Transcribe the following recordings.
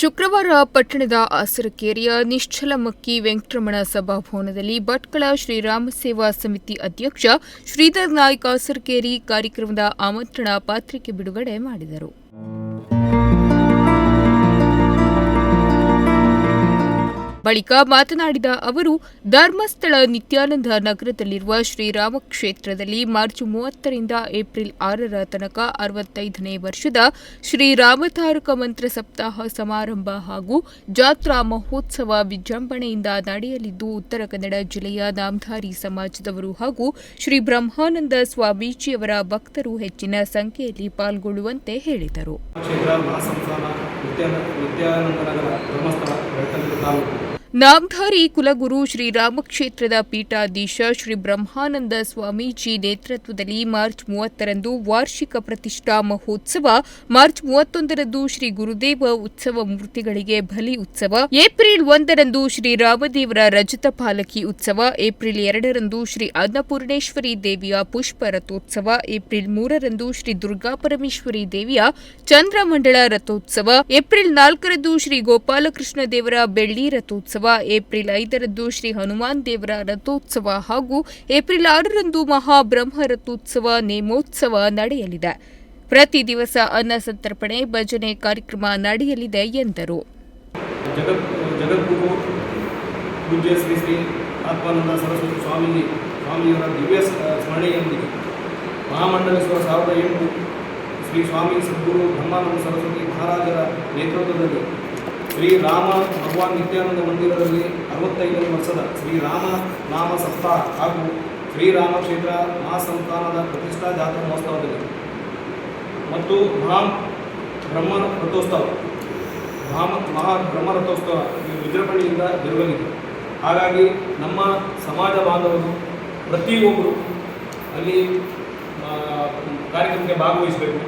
ಶುಕ್ರವಾರ ಪಟ್ಟಣದ ಆಸರಕೇರಿಯ ನಿಶ್ಚಲಮಕ್ಕಿ ವೆಂಕಟರಮಣ ಸಭಾಭವನದಲ್ಲಿ ಭಟ್ಕಳ ಶ್ರೀರಾಮ ಸೇವಾ ಸಮಿತಿ ಅಧ್ಯಕ್ಷ ಶ್ರೀಧರ್ ನಾಯ್ಕ ಆಸರಕೇರಿ ಕಾರ್ಯಕ್ರಮದ ಆಮಂತ್ರಣ ಪಾತ್ರಿಕೆ ಬಿಡುಗಡೆ ಮಾಡಿದರು. ಬಳಿಕ ಮಾತನಾಡಿದ ಅವರು, ಧರ್ಮಸ್ಥಳ ನಿತ್ಯಾನಂದ ನಗರದಲ್ಲಿರುವ ಶ್ರೀರಾಮ ಕ್ಷೇತ್ರದಲ್ಲಿ ಮಾರ್ಚ್ ಮೂವತ್ತರಿಂದ ಏಪ್ರಿಲ್ ಆರರ ತನಕ ಅರವತ್ತೈದನೇ ವರ್ಷದ ಶ್ರೀರಾಮತಾರಕ ಮಂತ್ರ ಸಪ್ತಾಹ ಸಮಾರಂಭ ಹಾಗೂ ಜಾತ್ರಾ ಮಹೋತ್ಸವ ವಿಜೃಂಭಣೆಯಿಂದ ನಡೆಯಲಿದ್ದು, ಉತ್ತರ ಕನ್ನಡ ಜಿಲ್ಲೆಯ ನಾಮಧಾರಿ ಸಮಾಜದವರು ಹಾಗೂ ಶ್ರೀ ಬ್ರಹ್ಮಾನಂದ ಸ್ವಾಮೀಜಿಯವರ ಭಕ್ತರು ಹೆಚ್ಚಿನ ಸಂಖ್ಯೆಯಲ್ಲಿ ಪಾಲ್ಗೊಳ್ಳುವಂತೆ ಹೇಳಿದರು. ಧರ್ಮಸ್ಥಳ ತಾಲೂಕು. ನಾಮಧಾರಿ ಕುಲಗುರು ಶ್ರೀರಾಮಕ್ಷೇತ್ರದ ಪೀಠಾಧೀಶ ಶ್ರೀ ಬ್ರಹ್ಮಾನಂದ ಸ್ವಾಮೀಜಿ ನೇತೃತ್ವದಲ್ಲಿ ಮಾರ್ಚ್ ಮೂವತ್ತರಂದು ವಾರ್ಷಿಕ ಪ್ರತಿಷ್ಠಾ ಮಹೋತ್ಸವ, ಮಾರ್ಚ್ ಮೂವತ್ತೊಂದರಂದು ಶ್ರೀ ಗುರುದೇವ ಉತ್ಸವ ಮೂರ್ತಿಗಳಿಗೆ ಬಲಿ ಉತ್ಸವ, ಏಪ್ರಿಲ್ ಒಂದರಂದು ಶ್ರೀ ರಾಮದೇವರ ರಜತ ಪಾಲಕಿ ಉತ್ಸವ, ಏಪ್ರಿಲ್ ಎರಡರಂದು ಶ್ರೀ ಅನ್ನಪೂರ್ಣೇಶ್ವರಿ ದೇವಿಯ ಪುಷ್ಪ ರಥೋತ್ಸವ ಏಪ್ರಿಲ್ ಮೂರರಂದು ಶ್ರೀ ದುರ್ಗಾಪರಮೇಶ್ವರಿ ದೇವಿಯ ಚಂದ್ರಮಂಡಳ ರಥೋತ್ಸವ, ಏಪ್ರಿಲ್ ನಾಲ್ಕರಂದು ಶ್ರೀ ಗೋಪಾಲಕೃಷ್ಣ ದೇವರ ಬೆಳ್ಳಿ ರಥೋತ್ಸವ. ಏಪ್ರಿಲ್ ಐದರಂದು ಶ್ರೀ ಹನುಮಾನ್ ದೇವರ ರಥೋತ್ಸವ ಹಾಗೂ ಏಪ್ರಿಲ್ ಆರರಂದು ಮಹಾಬ್ರಹ್ಮ ರಥೋತ್ಸವ ನೇಮೋತ್ಸವ ನಡೆಯಲಿದೆ. ಪ್ರತಿ ದಿವಸ ಅನ್ನ ಸಂತರ್ಪಣೆ, ಭಜನೆ ಕಾರ್ಯಕ್ರಮ ನಡೆಯಲಿದೆ ಎಂದರು. ಆತ್ಮಾನಂದ ಸರಸ್ವತಿ ಸ್ವಾಮೀಜಿ ಸ್ವಾಮಿಯವರ ದಿವ್ಯ ಸ್ಮರಣೆಯೊಂದಿಗೆ ಮಹಾಮಂಡಲೇಶ್ವರ ಸಾವಿರದ ಎಂಟು ಶ್ರೀ ಸ್ವಾಮಿ ಸದ್ಗುರು ಬ್ರಹ್ಮಾನಂದ ಸರಸ್ವತಿ ಮಹಾರಾಜರ ನೇತೃತ್ವದಲ್ಲಿ ಶ್ರೀ ರಾಮ ಭಗವಾನ್ ನಿತ್ಯಾನಂದ ಮಂದಿರದಲ್ಲಿ ಅರವತ್ತೈದನೇ ವರ್ಷದ ಶ್ರೀರಾಮ ನಾಮ ಸಪ್ತಾಹ ಹಾಗೂ ಶ್ರೀರಾಮ ಕ್ಷೇತ್ರ ಮಹಾಸಂಸ್ಥಾನದ ಪ್ರತಿಷ್ಠಾ ಜಾತ್ರಾ ಮಹೋತ್ಸವದಲ್ಲಿ. ಮತ್ತು ಮಹಾ ಬ್ರಹ್ಮ ರಥೋತ್ಸವ. ಮಹಾ ಮಹಾ ಬ್ರಹ್ಮ ರಥೋತ್ಸವ ಈ ವಿಜೃಂಭಣೆಯಿಂದ ಜರುಗಲಿದೆ ಹಾಗಾಗಿ ನಮ್ಮ ಸಮಾಜ ಬಾಂಧವರು ಪ್ರತಿಯೊಬ್ಬರು ಅಲ್ಲಿ ಕಾರ್ಯಕ್ರಮಕ್ಕೆ ಭಾಗವಹಿಸಬೇಕು.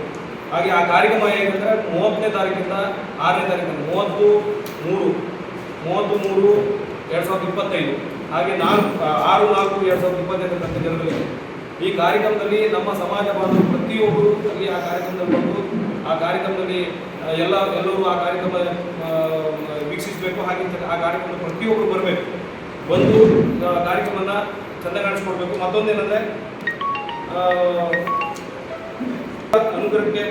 ಹಾಗೆ ಆ ಕಾರ್ಯಕ್ರಮ ಹೇಗಂದ್ರೆ ಮೂವತ್ತನೇ ತಾರೀಕಿಂದ ಆರನೇ ತಾರೀಕಿಂದ ಮೂವತ್ತು ಮೂರು ಮೂವತ್ತು ಮೂರು ಎರಡು ಸಾವಿರದ ಇಪ್ಪತ್ತೈದು. ಹಾಗೆ ನಾಲ್ಕು ಆರು, ನಾಲ್ಕು ಎರಡು ಸಾವಿರದ ಇಪ್ಪತ್ತೈದರ ತನಕ ಜರುಗಲಿದೆ ಈ ಕಾರ್ಯಕ್ರಮದಲ್ಲಿ ನಮ್ಮ ಸಮಾಜ ಬಾಂಧವರು ಪ್ರತಿಯೊಬ್ಬರು ಅಲ್ಲಿ ಆ ಕಾರ್ಯಕ್ರಮದಲ್ಲಿ ಬಂದು, ಆ ಕಾರ್ಯಕ್ರಮದಲ್ಲಿ ಎಲ್ಲ, ಎಲ್ಲರೂ ಆ ಕಾರ್ಯಕ್ರಮ ವೀಕ್ಷಿಸಬೇಕು. ಹಾಗೆ ಆ ಕಾರ್ಯಕ್ರಮ ಪ್ರತಿಯೊಬ್ಬರು ಬರಬೇಕು. ಬಂದು ಕಾರ್ಯಕ್ರಮನ ಚೆಂದ ಕಾಣಿಸ್ಕೊಡ್ಬೇಕು. ಮತ್ತೊಂದೇನೆಂದರೆ ಅನುಗ್ರಹಕ್ಕೆ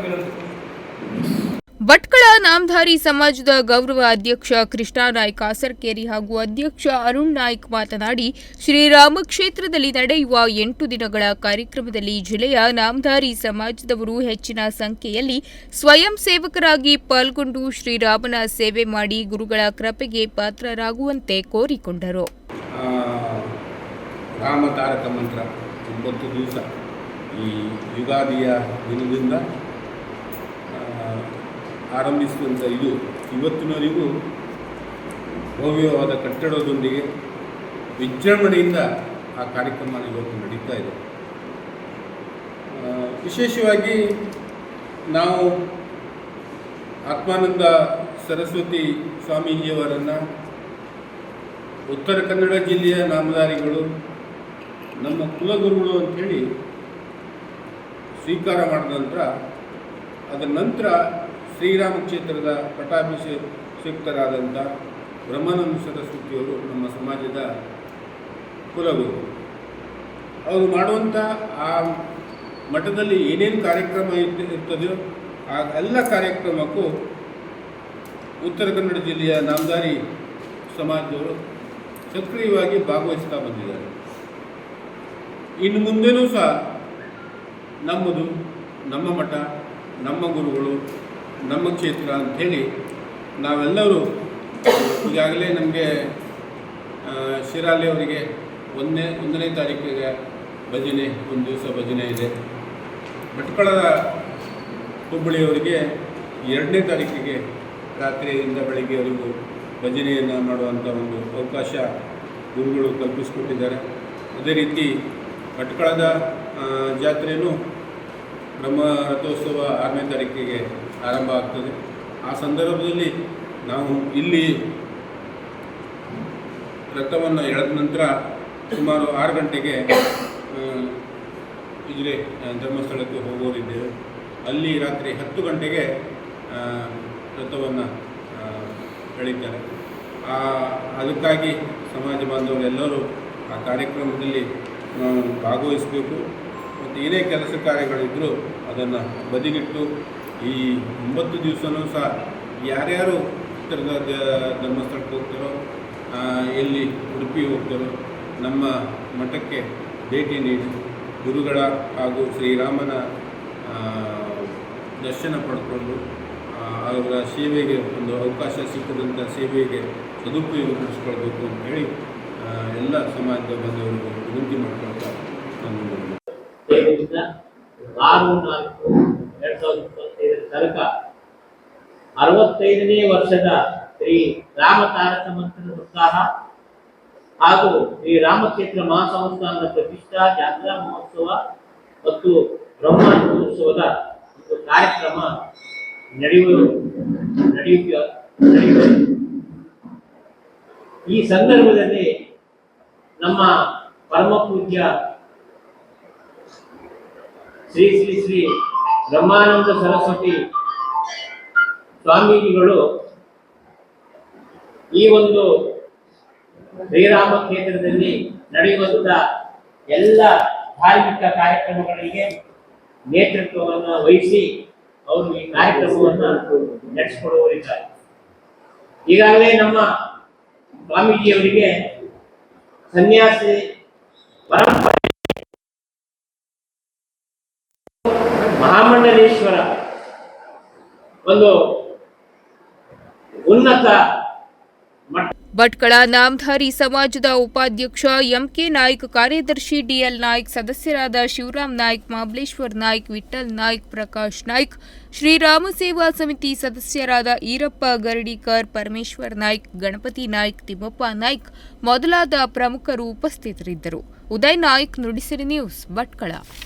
ವಿನಂತಿ ಭಟ್ಕಳ ನಾಮಧಾರಿ ಸಮಾಜದ ಗೌರವ ಅಧ್ಯಕ್ಷ ಕೃಷ್ಣಾ ನಾಯ್ಕ ಕಾಸರಕೇರಿ ಹಾಗೂ ಅಧ್ಯಕ್ಷ ಅರುಣ್ ನಾಯ್ಕ್ ಮಾತನಾಡಿ ಶ್ರೀರಾಮ ಕ್ಷೇತ್ರದಲ್ಲಿ ನಡೆಯುವ ಎಂಟು ದಿನಗಳ ಕಾರ್ಯಕ್ರಮದಲ್ಲಿ ಜಿಲ್ಲೆಯ ನಾಮಧಾರಿ ಸಮಾಜದವರು ಹೆಚ್ಚಿನ ಸಂಖ್ಯೆಯಲ್ಲಿ ಸ್ವಯಂ ಸೇವಕರಾಗಿ ಪಾಲ್ಗೊಂಡು ಶ್ರೀರಾಮನ ಸೇವೆ ಮಾಡಿ ಗುರುಗಳ ಕೃಪೆಗೆ ಪಾತ್ರರಾಗುವಂತೆ ಕೋರಿಕೊಂಡರು. ಆ, ರಾಮ ತಾರಕ ಮಂತ್ರ ದಿವಸ. ಈ ಯುಗಾದಿಯ ದಿನದಿಂದ ಆರಂಭಿಸಿದಂಥ ಇದು ಇವತ್ತಿನವರೆಗೂ ಭವ್ಯವಾದ ಕಟ್ಟಡದೊಂದಿಗೆ ವಿಜೃಂಭಣೆಯಿಂದ ಆ ಕಾರ್ಯಕ್ರಮ ಇವತ್ತು ನಡೀತಾ ಇದೆ. ವಿಶೇಷವಾಗಿ ನಾವು ಆತ್ಮಾನಂದ ಸರಸ್ವತಿ ಸ್ವಾಮೀಜಿಯವರನ್ನು ಉತ್ತರ ಕನ್ನಡ ಜಿಲ್ಲೆಯ ನಾಮಧಾರಿಗಳು, ನಮ್ಮ ಕುಲಗುರುಗಳು ಅಂಥೇಳಿ ಸ್ವೀಕಾರ ಮಾಡಿದ ನಂತರ, ಅದರ ನಂತರ ಶ್ರೀರಾಮ ಕ್ಷೇತ್ರದ ಪಟ್ಟಾಭಿಷೇಕ್ತರಾದಂಥ ಬ್ರಹ್ಮಾನಂದ ಸರಸ್ವತಿಯವರು ನಮ್ಮ ಸಮಾಜದ ಕುಲಗುರು. ಅವರು ಮಾಡುವಂಥ ಆ ಮಠದಲ್ಲಿ ಏನೇನು ಕಾರ್ಯಕ್ರಮ ಇರ್ತ, ಇರ್ತದೆಯೋ ಆ ಎಲ್ಲ ಕಾರ್ಯಕ್ರಮಕ್ಕೂ ಉತ್ತರ ಕನ್ನಡ ಜಿಲ್ಲೆಯ ನಾಮದಾರಿ ಸಮಾಜದವರು ಸಕ್ರಿಯವಾಗಿ ಭಾಗವಹಿಸ್ತಾ ಬಂದಿದ್ದಾರೆ. ಇನ್ನು ಮುಂದೆನೂ ಸಹ ನಮ್ಮದು, ನಮ್ಮ ಮಠ, ನಮ್ಮ ಗುರುಗಳು, ನಮ್ಮ ಕ್ಷೇತ್ರ ಅಂಥೇಳಿ ನಾವೆಲ್ಲರೂ ಈಗಾಗಲೇ ನಮಗೆ ಶಿರಾಲಿ ಅವರಿಗೆ ಒಂದನೇ ಒಂದನೇ ತಾರೀಕಿಗೆ ಭಜನೆ, ಒಂದು ದಿವಸ ಭಜನೆ ಇದೆ. ಭಟ್ಕಳದ ಹುಬ್ಬಳ್ಳಿಯವರಿಗೆ ಎರಡನೇ ತಾರೀಕಿಗೆ ರಾತ್ರಿಯಿಂದ ಬೆಳಗ್ಗೆವರೆಗೂ ಭಜನೆಯನ್ನು ಮಾಡುವಂಥ ಒಂದು ಅವಕಾಶ ಗುರುಗಳು ಕಲ್ಪಿಸಿಕೊಟ್ಟಿದ್ದಾರೆ. ಅದೇ ರೀತಿ ಭಟ್ಕಳದ ಜಾತ್ರೆಯೂ ಬ್ರಹ್ಮ ರಥೋತ್ಸವ ಆರನೇ ತಾರೀಕಿಗೆ ಆರಂಭ ಆಗ್ತದೆ. ಆ ಸಂದರ್ಭದಲ್ಲಿ ನಾವು ಇಲ್ಲಿ ರಥವನ್ನು ಎಳೆದ ನಂತರ ಸುಮಾರು ಆರು ಗಂಟೆಗೆ ಇಲ್ಲಿ ಧರ್ಮಸ್ಥಳಕ್ಕೆ ಹೋಗೋರಿದ್ದೇವೆ ಅಲ್ಲಿ ರಾತ್ರಿ ಹತ್ತು ಗಂಟೆಗೆ ರಥವನ್ನು ಎಳಿತಾರೆ. ಆ, ಅದಕ್ಕಾಗಿ ಸಮಾಜ ಬಾಂಧವರೆಲ್ಲರೂ ಆ ಕಾರ್ಯಕ್ರಮದಲ್ಲಿ ಭಾಗವಹಿಸಬೇಕು. ಏನೇ ಕೆಲಸ ಕಾರ್ಯಗಳಿದ್ದರೂ ಅದನ್ನು ಬದಿಗಿಟ್ಟು ಈ ಒಂಬತ್ತು ದಿವಸನೂ ಸಹ ಯಾರ್ಯಾರು ಚಿತ್ರದ ಧರ್ಮಸ್ಥಳಕ್ಕೆ ಹೋಗ್ತಾರೋ ಎಲ್ಲಿ ಉಡುಪಿ ಹೋಗ್ತಾರೋ, ನಮ್ಮ ಮಠಕ್ಕೆ ಭೇಟಿ ನೀಡಿ ಗುರುಗಳ ಹಾಗೂ ಶ್ರೀರಾಮನ ದರ್ಶನ ಪಡ್ಕೊಂಡು ಅವರ ಸೇವೆಗೆ ಒಂದು ಅವಕಾಶ ಸಿಕ್ಕದಂಥ ಸೇವೆಗೆ ಸದುಪಯೋಗಪಡಿಸ್ಕೊಳ್ಬೇಕು ಅಂತ ಹೇಳಿ ಎಲ್ಲ ಸಮಾಜದ ಬಂದವರಿಗೂ ವಿನಂತಿ ಮಾಡ್ಕೊಳ್ತಾ ನಾನು ಆರು ನಾಲ್ಕು ಎರಡ್ ಸಾವಿರದ ಇಪ್ಪತ್ತೈದರ ತನಕ ಅರವತ್ತೈದನೇ ವರ್ಷದ ಶ್ರೀ ರಾಮ ತಾರಕ ಮಂತ್ರ ಉತ್ಸಾಹ ಹಾಗೂ ಶ್ರೀ ರಾಮಕ್ಷೇತ್ರ ಮಹಾಸಂಸ್ಥಾನದ ಪ್ರತಿಷ್ಠಾ ಜಾತ್ರಾ ಮಹೋತ್ಸವ ಮತ್ತು ಬ್ರಹ್ಮೋತ್ಸವದ ಒಂದು ಕಾರ್ಯಕ್ರಮ ನಡೆಯುವುದು ನಡೆಯುವ ನಡೆಯುತ್ತದೆ. ಈ ಸಂದರ್ಭದಲ್ಲಿ ನಮ್ಮ ಪರಮ ಪೂಜ್ಯ ಶ್ರೀ ಶ್ರೀ ಶ್ರೀ ಬ್ರಹ್ಮಾನಂದ ಸರಸ್ವತಿ ಸ್ವಾಮೀಜಿಗಳು ಈ ಒಂದು ಶ್ರೀರಾಮ ಕ್ಷೇತ್ರದಲ್ಲಿ ನಡೆಯುವಂತ ಎಲ್ಲ ಧಾರ್ಮಿಕ ಕಾರ್ಯಕ್ರಮಗಳಿಗೆ ನೇತೃತ್ವವನ್ನು ವಹಿಸಿ ಅವರು ಈ ಕಾರ್ಯಕ್ರಮವನ್ನು ನಡೆಸಿಕೊಡುವರಿದ್ದಾರೆ ಈಗಾಗಲೇ ನಮ್ಮ ಸ್ವಾಮೀಜಿಯವರಿಗೆ ಸನ್ಯಾಸಿ ಪರಂಪರೆ ಮಹಾಮಂಡಲೇಶ್ವರ ಒಂದು ಉನ್ನತ ಭಟ್ಕಳ ನಾಮಧಾರಿ ಸಮಾಜದ ಉಪಾಧ್ಯಕ್ಷ ಎಂಕೆ ನಾಯ್ಕ್, ಕಾರ್ಯದರ್ಶಿ ಡಿಎಲ್ ನಾಯ್ಕ್, ಸದಸ್ಯರಾದ ಶಿವರಾಮ್ ನಾಯ್ಕ್ ಮಹಾಬಲೇಶ್ವರ್ ನಾಯ್ಕ್ ವಿಠಲ್ ನಾಯ್ಕ್, ಪ್ರಕಾಶ್ ನಾಯ್ಕ್, ಶ್ರೀರಾಮ ಸೇವಾ ಸಮಿತಿ ಸದಸ್ಯರಾದ ಈರಪ್ಪ ಗರಡಿಕರ್, ಪರಮೇಶ್ವರ್ ನಾಯ್ಕ್, ಗಣಪತಿ ನಾಯ್ಕ್, ತಿಮ್ಮಪ್ಪ ನಾಯ್ಕ್ ಮೊದಲಾದ ಪ್ರಮುಖರು ಉಪಸ್ಥಿತರಿದ್ದರು. ಉದಯ್ ನಾಯ್ಕ್, ನುಡಿಸಿರಿ ನ್ಯೂಸ್, ಭಟ್ಕಳ.